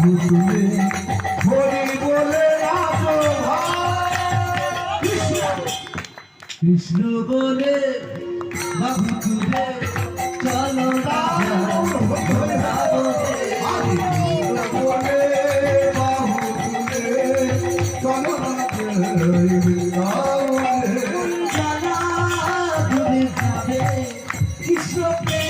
বন্ধু তুমি হরি বলে কৃষ্ণ বলে বাবু চলো কৃষ্ণ